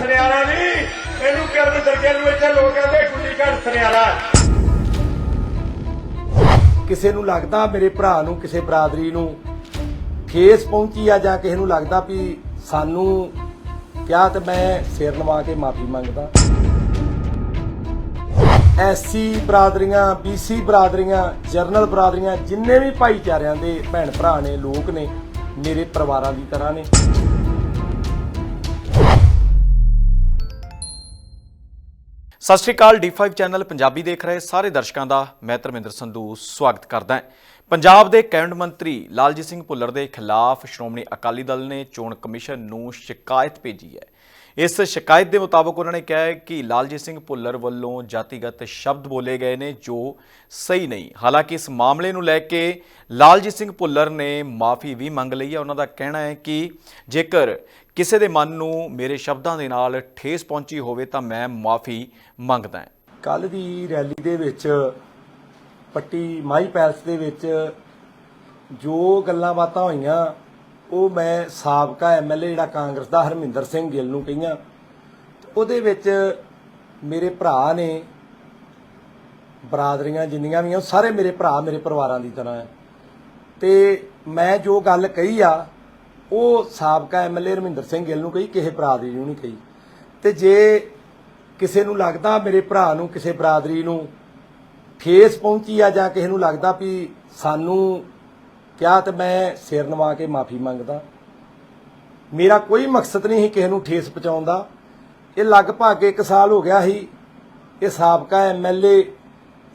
ਸੁਨਿਆਰਾ ਨਹੀਂ ਇਹਨੂੰ ਕਰਨ ਦਰਗੇ ਨੂੰ ਇੱਥੇ ਲੋਕ ਕਹਿੰਦੇ ਗੁੱਡੀ ਸੁਨਿਆਰਾ। ਕਿਸੇ ਨੂੰ ਲੱਗਦਾ ਮੇਰੇ ਭਰਾ ਨੂੰ, ਕਿਸੇ ਬਰਾਦਰੀ ਨੂੰ ਠੇਸ ਪਹੁੰਚੀ ਆ ਜਾਂ ਕਿਸੇ ਨੂੰ ਲੱਗਦਾ ਵੀ ਸਾਨੂੰ ਕਿਹਾ ਤੇ ਮੈਂ ਸਿਰ ਨਵਾ ਕੇ ਮਾਫੀ ਮੰਗਦਾ। ਐਸਸੀ ਬਰਾਦਰੀਆਂ ਬੀਸੀ ਬਰਾਦਰੀਆਂ ਜਰਨਲ ਬਰਾਦਰੀਆਂ, ਜਿੰਨੇ ਵੀ ਭਾਈਚਾਰਿਆਂ ਦੇ ਭੈਣ ਭਰਾ ਨੇ, ਲੋਕ ਨੇ, ਮੇਰੇ ਪਰਿਵਾਰਾਂ ਦੀ ਤਰ੍ਹਾਂ ਨੇ। ਸਤਿ ਸ਼੍ਰੀ ਅਕਾਲ D5 ਚੈਨਲ ਪੰਜਾਬੀ ਦੇਖ ਰਹੇ ਸਾਰੇ ਦਰਸ਼ਕਾਂ ਦਾ। ਮੈਂ ਧਰਮਿੰਦਰ ਸੰਧੂ, ਸਵਾਗਤ ਕਰਦਾ ਹਾਂ। ਪੰਜਾਬ ਦੇ ਕੈਬਨਿਟ ਮੰਤਰੀ ਲਾਲਜੀਤ ਸਿੰਘ ਭੁੱਲਰ ਦੇ ਖਿਲਾਫ ਸ਼੍ਰੋਮਣੀ ਅਕਾਲੀ ਦਲ ਨੇ ਚੋਣ ਕਮਿਸ਼ਨ ਨੂੰ ਸ਼ਿਕਾਇਤ ਭੇਜੀ ਹੈ। ਇਸ ਸ਼ਿਕਾਇਤ ਦੇ ਮੁਤਾਬਕ ਉਹਨਾਂ ਨੇ ਕਿਹਾ ਹੈ ਕਿ ਲਾਲਜੀਤ ਸਿੰਘ ਭੁੱਲਰ ਵੱਲੋਂ ਜਾਤੀਗਤ ਸ਼ਬਦ ਬੋਲੇ ਗਏ ਨੇ ਜੋ ਸਹੀ ਨਹੀਂ। ਹਾਲਾਂਕਿ ਇਸ ਮਾਮਲੇ ਨੂੰ ਲੈ ਕੇ ਲਾਲਜੀਤ ਸਿੰਘ ਭੁੱਲਰ ਨੇ ਮਾਫੀ ਵੀ ਮੰਗ ਲਈ ਹੈ। ਉਹਨਾਂ ਦਾ ਕਹਿਣਾ ਹੈ ਕਿ ਜੇਕਰ ਕਿਸੇ ਦੇ ਮਨ ਨੂੰ ਮੇਰੇ ਸ਼ਬਦਾਂ ਦੇ ਨਾਲ ਠੇਸ ਪਹੁੰਚੀ ਹੋਵੇ ਤਾਂ ਮੈਂ ਮਾਫੀ ਮੰਗਦਾ ਹਾਂ। ਕੱਲ ਦੀ ਰੈਲੀ ਦੇ ਵਿੱਚ, ਪੱਟੀ ਮਾਈ ਪੈਲਸ ਦੇ ਵਿੱਚ ਜੋ ਗੱਲਾਂ ਬਾਤਾਂ ਹੋਈਆਂ, ਉਹ ਮੈਂ ਸਾਬਕਾ ਐਮਐਲਏ ਜਿਹੜਾ ਕਾਂਗਰਸ ਦਾ ਹਰਮਿੰਦਰ ਸਿੰਘ ਗਿੱਲ ਨੂੰ ਕਹੀਆਂ। ਉਹਦੇ ਵਿੱਚ ਮੇਰੇ ਭਰਾ ਨੇ ਬਰਾਦਰੀਆਂ ਜਿੰਨੀਆਂ ਵੀ ਆ, ਉਹ ਸਾਰੇ ਮੇਰੇ ਭਰਾ ਮੇਰੇ ਪਰਿਵਾਰਾਂ ਦੀ ਤਰ੍ਹਾਂ ਹੈ। ਤੇ ਮੈਂ ਜੋ ਗੱਲ ਕਹੀ ਆ ਉਹ ਸਾਬਕਾ ਐਮਐਲਏ ਰਮਿੰਦਰ ਸਿੰਘ ਗਿੱਲ ਨੂੰ ਕਹੀ, ਕਿਸੇ ਬਰਾਦਰੀ ਨੂੰ ਨਹੀਂ ਕਹੀ। ਤੇ ਜੇ ਕਿਸੇ ਨੂੰ ਲੱਗਦਾ ਮੇਰੇ ਭਰਾ ਨੂੰ, ਕਿਸੇ ਬਰਾਦਰੀ ਨੂੰ ਠੇਸ ਪਹੁੰਚੀ ਆ ਜਾਂ ਕਿਸੇ ਨੂੰ ਲੱਗਦਾ ਵੀ ਸਾਨੂੰ ਕਿਹਾ ਤੇ ਮੈਂ ਸਿਰ ਨਵਾ ਕੇ ਮਾਫੀ ਮੰਗਦਾ, ਮੇਰਾ ਕੋਈ ਮਕਸਦ ਨਹੀਂ ਸੀ ਕਿਸੇ ਨੂੰ ਠੇਸ ਪਹੁੰਚਾਉਣ ਦਾ। ਇਹ ਲਗਭਗ 1 ਸਾਲ ਹੋ ਗਿਆ ਸੀ, ਇਹ ਸਾਬਕਾ ਐਮਐਲਏ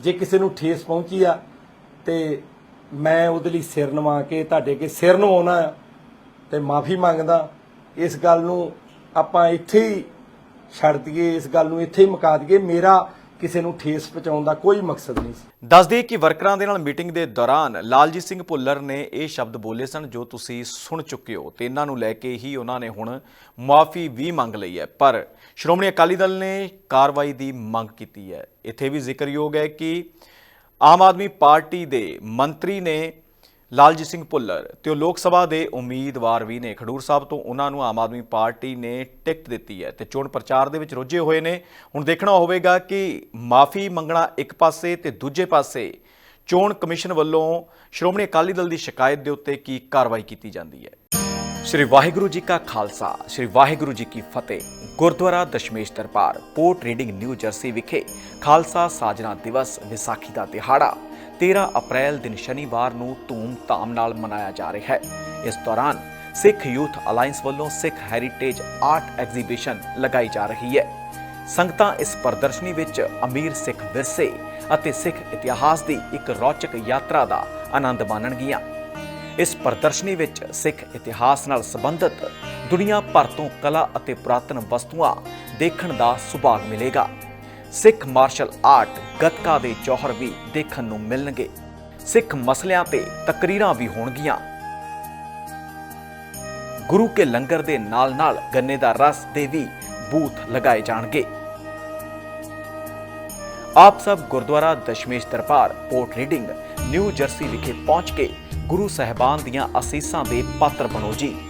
ਜੇ ਕਿਸੇ ਨੂੰ ਠੇਸ ਪਹੁੰਚੀ ਆ, ਤੇ ਮੈਂ ਉਹਦੇ ਲਈ ਸਿਰ ਨਵਾ ਕੇ ਤੁਹਾਡੇ ਅੱਗੇ ਸਿਰ ਨਵਾਉਣਾ ਆ, ਤੇ ਮਾਫੀ ਮੰਗਦਾ। ਇਸ ਗੱਲ ਨੂੰ ਆਪਾਂ ਇੱਥੇ ਹੀ ਛੱਡ ਦਈਏ, ਇਸ ਗੱਲ ਨੂੰ ਇੱਥੇ ਹੀ ਮੁਕਾ ਦਈਏ। ਮੇਰਾ ਕਿਸੇ ਨੂੰ ਠੇਸ ਪਹੁੰਚਾਉਣ ਦਾ ਕੋਈ ਮਕਸਦ ਨਹੀਂ ਸੀ। ਦੱਸ ਕਿ ਵਰਕਰਾਂ ਦੇ ਨਾਲ ਮੀਟਿੰਗ ਦੇ ਦੌਰਾਨ ਲਾਲਜੀਤ ਸਿੰਘ ਭੁੱਲਰ ਨੇ ਇਹ ਸ਼ਬਦ ਬੋਲੇ ਸਨ ਜੋ ਤੁਸੀਂ ਸੁਣ ਚੁੱਕੇ ਹੋ ਤੇ ਇਹਨਾਂ ਨੂੰ ਲੈ ਕੇ ਹੀ ਉਹਨਾਂ ਨੇ ਹੁਣ ਮਾਫੀ ਵੀ ਮੰਗ ਲਈ ਹੈ। ਪਰ ਸ਼੍ਰੋਮਣੀ ਅਕਾਲੀ ਦਲ ਨੇ ਕਾਰਵਾਈ ਦੀ ਮੰਗ ਕੀਤੀ ਹੈ। ਇੱਥੇ ਵੀ ਜ਼ਿਕਰਯੋਗ ਹੈ ਕਿ ਆਮ ਆਦਮੀ ਪਾਰਟੀ ਦੇ ਮੰਤਰੀ ਨੇ ਲਾਲਜੀਤ ਸਿੰਘ ਭੁੱਲਰ ਤੇ ਉਹ ਲੋਕ ਸਭਾ ਦੇ ਉਮੀਦਵਾਰ ਵੀ ਨੇ। ਖਡੂਰ ਸਾਹਿਬ ਤੋਂ ਉਹਨਾਂ ਨੂੰ ਆਮ ਆਦਮੀ ਪਾਰਟੀ ਨੇ ਟਿਕਟ ਦਿੱਤੀ ਹੈ ਤੇ ਚੋਣ ਪ੍ਰਚਾਰ ਦੇ ਵਿੱਚ ਰੁੱਝੇ ਹੋਏ ਨੇ। ਹੁਣ ਦੇਖਣਾ ਹੋਵੇਗਾ ਕਿ ਮਾਫੀ ਮੰਗਣਾ ਇੱਕ ਪਾਸੇ ਤੇ ਦੂਜੇ ਪਾਸੇ ਚੋਣ ਕਮਿਸ਼ਨ ਵੱਲੋਂ ਸ਼੍ਰੋਮਣੀ ਅਕਾਲੀ ਦਲ ਦੀ ਸ਼ਿਕਾਇਤ ਦੇ ਉੱਤੇ ਕੀ ਕਾਰਵਾਈ ਕੀਤੀ ਜਾਂਦੀ ਹੈ। ਸ਼੍ਰੀ ਵਾਹਿਗੁਰੂ ਜੀ ਕਾ ਖਾਲਸਾ, ਸ਼੍ਰੀ ਵਾਹਿਗੁਰੂ ਜੀ ਕੀ ਫਤਿਹ। Gurdwara Dashmesh Darbar, Port Reading New Jersey ਵਿਖੇ ਖਾਲਸਾ ਸਾਜਨਾ ਦਿਵਸ ਵਿਸਾਖੀ ਦਾ ਦਿਹਾੜਾ 13 ਅਪ੍ਰੈਲ ਦਿਨ ਸ਼ਨੀਵਾਰ ਨੂੰ ਧੂਮ-ਧਾਮ ਨਾਲ ਮਨਾਇਆ ਜਾ ਰਿਹਾ ਹੈ। ਇਸ ਦੌਰਾਨ ਸਿੱਖ ਯੂਥ ਅਲਾਈਅੰਸ ਵੱਲੋਂ ਸਿੱਖ ਹੈਰੀਟੇਜ ਆਰਟ ਐਗਜ਼ੀਬਿਸ਼ਨ ਲਗਾਈ ਜਾ ਰਹੀ ਹੈ। ਸੰਗਤਾਂ ਇਸ ਪ੍ਰਦਰਸ਼ਨੀ ਵਿੱਚ ਅਮੀਰ ਸਿੱਖ ਵਿਰਸੇ ਅਤੇ ਸਿੱਖ ਇਤਿਹਾਸ ਦੀ ਇੱਕ ਰੌਚਕ ਯਾਤਰਾ ਦਾ ਆਨੰਦ ਮਾਣਨਗੀਆਂ। ਇਸ ਪ੍ਰਦਰਸ਼ਨੀ ਵਿੱਚ ਸਿੱਖ ਇਤਿਹਾਸ ਨਾਲ ਸੰਬੰਧਿਤ ਦੁਨੀਆ ਭਰ ਤੋਂ ਕਲਾ ਅਤੇ ਪੁਰਾਤਨ ਵਸਤੂਆਂ ਦੇਖਣ ਦਾ ਸੁਭਾਗ ਮਿਲੇਗਾ। ਸਿੱਖ ਮਾਰਸ਼ਲ ਆਰਟ ਗੱਤਕਾ ਦੇ ਜੌਹਰ ਵੀ ਦੇਖਣ ਨੂੰ ਮਿਲਣਗੇ। ਸਿੱਖ ਮਸਲਿਆਂ ਤੇ ਤਕਰੀਰਾਂ ਵੀ ਹੋਣਗੀਆਂ। ਗੁਰੂ ਕੇ ਲੰਗਰ ਦੇ ਨਾਲ-ਨਾਲ ਗੰਨੇ ਦਾ ਰਸ ਦੇ ਵੀ ਬੂਥ ਲਗਾਏ ਜਾਣਗੇ। ਆਪ ਸਭ Gurdwara Dashmesh Darbar Port Reading New Jersey ਵਿਖੇ ਪਹੁੰਚ ਕੇ ਗੁਰੂ ਸਹਿਬਾਨ ਦੀਆਂ ਅਸੀਸਾਂ ਦੇ ਪਾਤਰ ਬਣੋ ਜੀ।